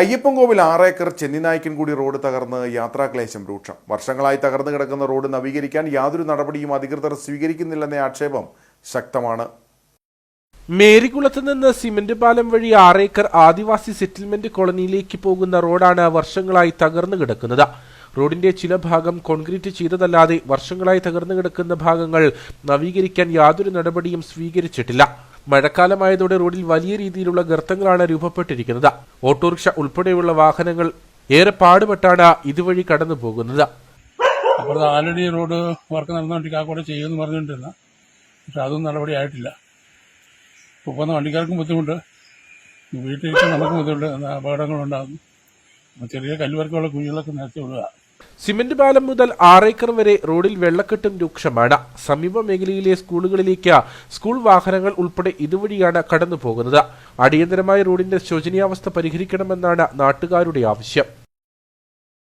Ayyappancoil ആറേക്കർ ചെന്നിനായ്ക്കൻകുടി road തകർന്ന് യാത്രാക്ലേശം രൂക്ഷം. വർഷങ്ങളായി തകർന്നു കിടക്കുന്ന റോഡ് നവീകരിക്കാൻ യാതൊരു നടപടിയും അധികൃതർ സ്വീകരിക്കുന്നില്ലെന്ന ആക്ഷേപം ശക്തമാണ്. മേരികുളത്ത് നിന്ന് സിമന്റ് പാലം വഴി ആറേക്കർ ആദിവാസി സെറ്റിൽമെന്റ് കോളനിയിലേക്ക് പോകുന്ന റോഡാണ് വർഷങ്ങളായി തകർന്നു കിടക്കുന്നത്. റോഡിന്റെ ചില ഭാഗം കോൺക്രീറ്റ് ചെയ്തതല്ലാതെ വർഷങ്ങളായി തകർന്നു കിടക്കുന്ന ഭാഗങ്ങൾ നവീകരിക്കാൻ യാതൊരു നടപടിയും സ്വീകരിച്ചിട്ടില്ല. മഴക്കാലമായതോടെ റോഡിൽ വലിയ രീതിയിലുള്ള ഗർത്തങ്ങളാണ് രൂപപ്പെട്ടിരിക്കുന്നത്. ഓട്ടോറിക്ഷ ഉൾപ്പെടെയുള്ള വാഹനങ്ങൾ ഏറെ പാടുപെട്ടാണ് ഇതുവഴി കടന്നു പോകുന്നത് അപ്പുറത്ത് ആൽറെഡി റോഡ് വർക്ക് നടന്നുകൊണ്ട് കാക്കോടെ ചെയ്യുമെന്ന് പറഞ്ഞുകൊണ്ടിരുന്ന. പക്ഷെ അതൊന്നും നടപടി ആയിട്ടില്ല. ഇപ്പോൾ പോകുന്ന വണ്ടിക്കാർക്കും ബുദ്ധിമുട്ട്. വീട്ടിലേക്ക് നമുക്ക് ബുദ്ധിമുട്ട്. അപകടങ്ങളുണ്ടാകുന്നു. ചെറിയ കല്ലുവർക്കുള്ള കുഴികളൊക്കെ നിരത്തി വിടുക. സിമന്റ് പാലം മുതൽ ആറേക്കർ വരെ റോഡിൽ വെള്ളക്കെട്ടും രൂക്ഷമാണ്. സമീപ മേഖലയിലെ സ്കൂളുകളിലേക്ക് സ്കൂൾ വാഹനങ്ങൾ ഉൾപ്പെടെ ഇതുവഴിയാണ് കടന്നുപോകുന്നത്. അടിയന്തരമായി റോഡിന്റെ ശോചനീയാവസ്ഥ പരിഹരിക്കണമെന്നാണ് നാട്ടുകാരുടെ ആവശ്യം.